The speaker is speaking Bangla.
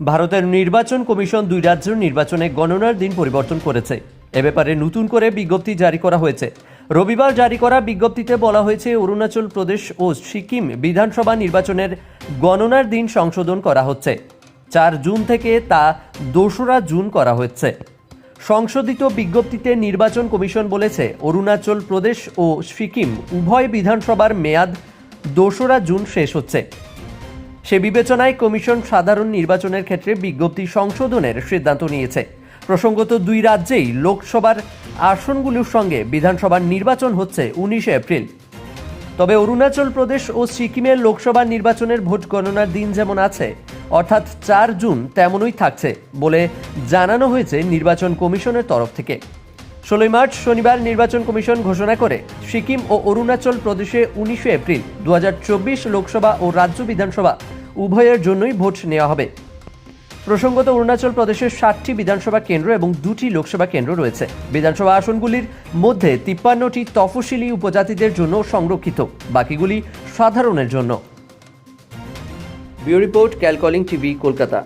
ভারতের নির্বাচন কমিশন দুই রাজ্যের নির্বাচনে গণনার দিন পরিবর্তন করেছে। এ ব্যাপারে নতুন করে বিজ্ঞপ্তি জারি করা হয়েছে। রবিবার জারি করা বিজ্ঞপ্তিতে বলা হয়েছে, অরুণাচল প্রদেশ ও সিকিম বিধানসভা নির্বাচনের গণনার দিন সংশোধন করা হচ্ছে। চার জুন থেকে তা দোসরা জুন করা হচ্ছে। সংশোধিত বিজ্ঞপ্তিতে নির্বাচন কমিশন বলেছে, অরুণাচল প্রদেশ ও সিকিম উভয় বিধানসভার মেয়াদ দোসরা জুন শেষ হচ্ছে। সে বিবেচনায় কমিশন সাধারণ নির্বাচনের ক্ষেত্রে বিজ্ঞপ্তি সংশোধনের সিদ্ধান্ত নিয়েছে। প্রসঙ্গত দুই রাজ্যেই লোকসভার আসনগুলির সঙ্গে বিধানসভার নির্বাচন হচ্ছে উনিশে এপ্রিল। তবে অরুণাচল প্রদেশ ও সিকিমের লোকসভা নির্বাচনের ভোট গণনার দিন যেমন আছে, অর্থাৎ চার জুন তেমনই থাকছে বলে জানানো হয়েছে নির্বাচন কমিশনের তরফ থেকে। ষোলোই মার্চ শনিবার নির্বাচন কমিশন ঘোষণা করে, সিকিম ও অরুণাচল প্রদেশে উনিশে এপ্রিল দু হাজার চব্বিশ লোকসভা ও রাজ্য বিধানসভা উভয়ের জন্যই ভোট নেওয়া হবে। প্রসঙ্গত, অরুণাচল প্রদেশের ষাটটি বিধানসভা কেন্দ্র এবং দুটি লোকসভা কেন্দ্র রয়েছে। বিধানসভা আসনগুলির মধ্যে তিপ্পান্নটি তফসিলি উপজাতিদের জন্য সংরক্ষিত, বাকিগুলি সাধারণের জন্য। ব্যুরো রিপোর্ট, ক্যালকলিং টিভি, কলকাতা।